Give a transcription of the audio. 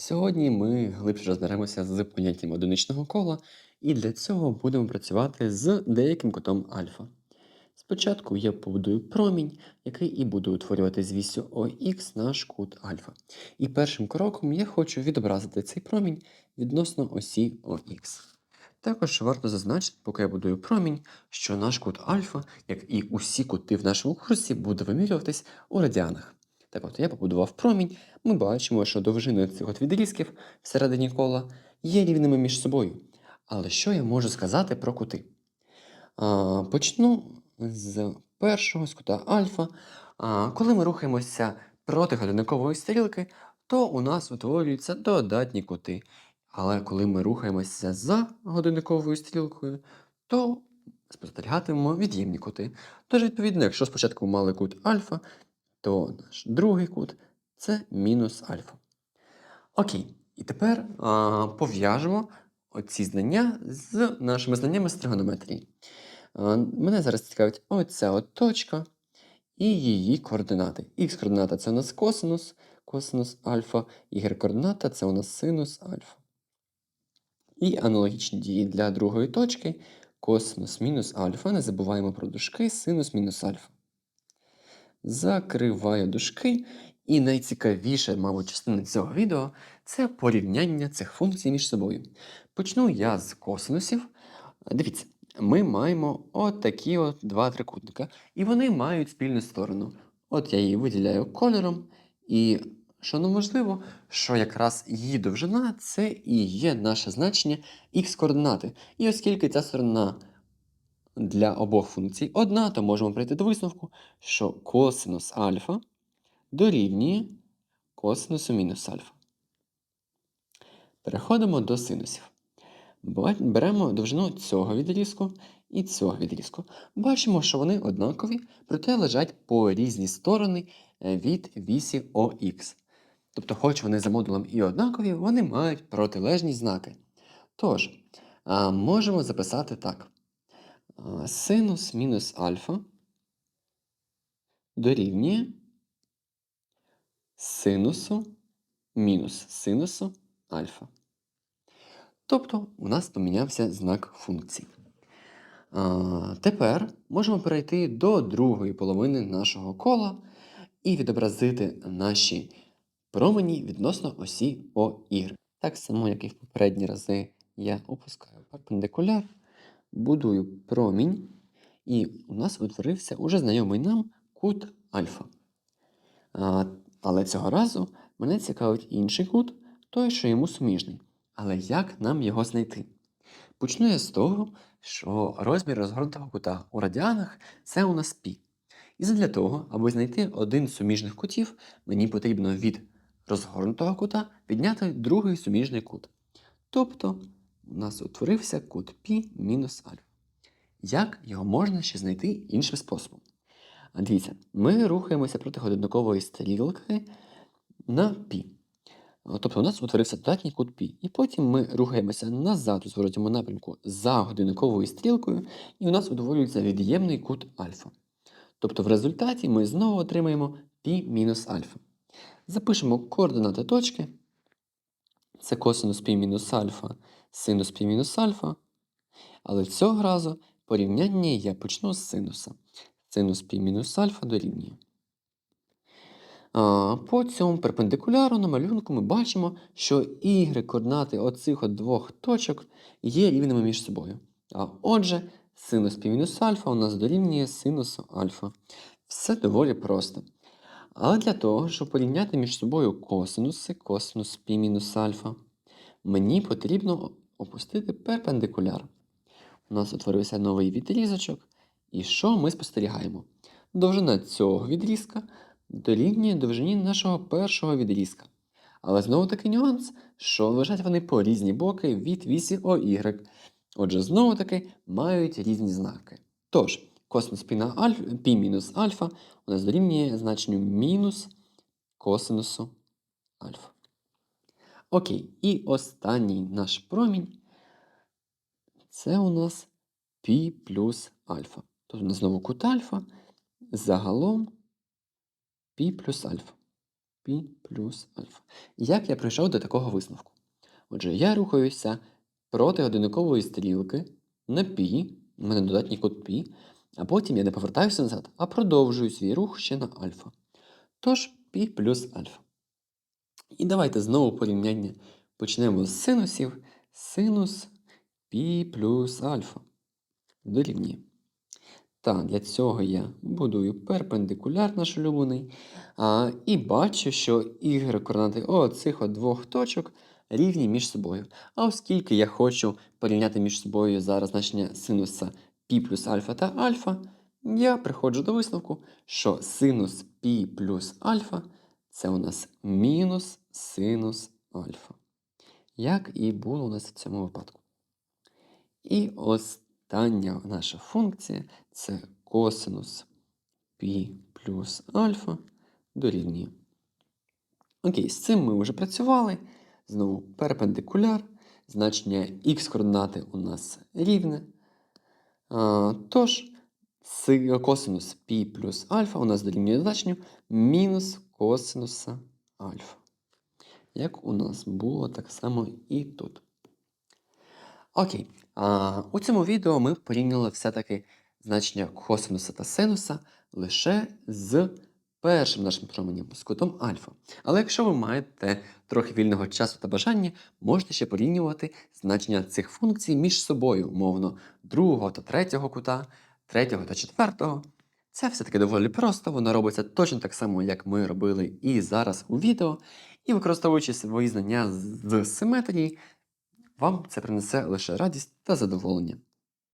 Сьогодні ми глибше розберемося з поняттям одиничного кола, і для цього будемо працювати з деяким кутом альфа. Спочатку я побудую промінь, який і буде утворювати з вісю ОХ наш кут альфа. І першим кроком я хочу відобразити цей промінь відносно осі ОХ. Також варто зазначити, поки я будую промінь, що наш кут альфа, як і усі кути в нашому курсі, буде вимірюватись у радіанах. Так от, я побудував промінь, ми бачимо, що довжини цих от відрізків всередині кола є рівними між собою. Але що я можу сказати про кути? А, почну з першого з кута альфа. А, коли ми рухаємося проти годинникової стрілки, то у нас утворюються додатні кути. Але коли ми рухаємося за годинниковою стрілкою, то спостерігатимемо від'ємні кути. Тож, відповідно, якщо спочатку мали кут альфа, то наш другий кут це мінус альфа. Окей, і тепер а, пов'яжемо оці знання з нашими знаннями з тригонометрії. А, мене зараз цікавить оця от точка і її координати. Х-координата це у нас косинус, косинус альфа, y-координата це у нас синус альфа. І аналогічні дії для другої точки косинус мінус альфа. Не забуваємо про дужки синус мінус альфа. Закриваю дужки. І найцікавіша, мабуть, частина цього відео це порівняння цих функцій між собою. Почну я з косинусів. Дивіться, ми маємо от такі от два трикутника, і вони мають спільну сторону. От я її виділяю кольором, і що нам важливо, що якраз її довжина це і є наше значення х-координати. І оскільки ця сторона для обох функцій одна, то можемо прийти до висновку, що косинус альфа дорівнює косинусу мінус альфа. Переходимо до синусів. Беремо довжину цього відрізку і цього відрізку. Бачимо, що вони однакові, проте лежать по різні сторони е, від вісі ОХ. Тобто, хоч вони за модулем і однакові, вони мають протилежні знаки. Тож, можемо записати так. Синус мінус альфа дорівнює синусу мінус синусу альфа. Тобто у нас помінявся знак функції. А, Тепер можемо перейти до другої половини нашого кола і відобразити наші промені відносно осі ОY. Так само, як і в попередні рази, я опускаю перпендикуляр, будую промінь, і у нас утворився уже знайомий нам кут альфа. А, Але цього разу мене цікавить інший кут, той, що йому суміжний. Але як нам його знайти? Почну я з того, що розмір розгорнутого кута у радіанах це у нас пі. І для того, аби знайти один з суміжних кутів, мені потрібно від розгорнутого кута відняти другий суміжний кут. Тобто у нас утворився кут π мінус альфа. Як його можна ще знайти іншим способом? Дивіться, ми рухаємося проти годинникової стрілки на π. Тобто у нас утворився додатній кут π. І потім ми рухаємося назад у зворотньому напрямку за годинниковою стрілкою, і у нас утворюється від'ємний кут альфа. Тобто в результаті ми знову отримаємо π мінус альфа. Запишемо координати точки. Це косинус π мінус альфа, синус π мінус альфа. Але цього разу порівняння я почну з синуса. Синус π мінус альфа дорівнює. А, По цьому перпендикуляру на малюнку ми бачимо, що y координати оцих от двох точок є рівними між собою. А отже, синус π мінус альфа у нас дорівнює синусу альфа. Все доволі просто. Але для того, щоб порівняти між собою косинуси, косинус π мінус альфа, мені потрібно опустити перпендикуляр. У нас утворився новий відрізочок. І що ми спостерігаємо? Довжина цього відрізка дорівнює довжині нашого першого відрізка. Але знову таки нюанс, що лежать вони по різні боки від вісі ОY. Отже, знову таки мають різні знаки. Тож, косинус альфа, мінус альфа у нас дорівнює значенню мінус косинусу альфа. Окей, і останній наш промінь це у нас π плюс альфа. Тобто у нас знову кут альфа загалом π плюс альфа. пі плюс альфа. Як я прийшов до такого висновку? Отже, я рухаюся проти годинникової стрілки на пі, у мене додатній код пі, а потім я не повертаюся назад, а продовжую свій рух ще на альфа. Тож пі плюс альфа. І давайте знову порівняння почнемо з синусів. Синус пі плюс альфа дорівнює. Так, для цього я будую перпендикуляр наш улюблений. А, і бачу, що y координати оцих от двох точок рівні між собою. А оскільки я хочу порівняти між собою зараз значення синуса π плюс альфа та альфа, я приходжу до висновку, що синус π плюс альфа це у нас мінус синус альфа. Як і було у нас в цьому випадку. І остання наша функція це косинус π плюс альфа дорівнює. Окей, з цим ми вже працювали. Знову перпендикуляр. Значення х координати у нас рівне. А, тож, косинус π плюс альфа у нас дорівнює значенню мінус косинуса альфа. Як у нас було так само і тут. Окей. А, у цьому відео ми порівняли все-таки значення косинуса та синуса лише з першим нашим променем, з кутом альфа. Але якщо ви маєте трохи вільного часу та бажання, можете ще порівнювати значення цих функцій між собою, умовно, другого та третього кута, третього та четвертого. Це все-таки доволі просто, воно робиться точно так само, як ми робили і зараз у відео. І використовуючи свої знання з симетрії, вам це принесе лише радість та задоволення.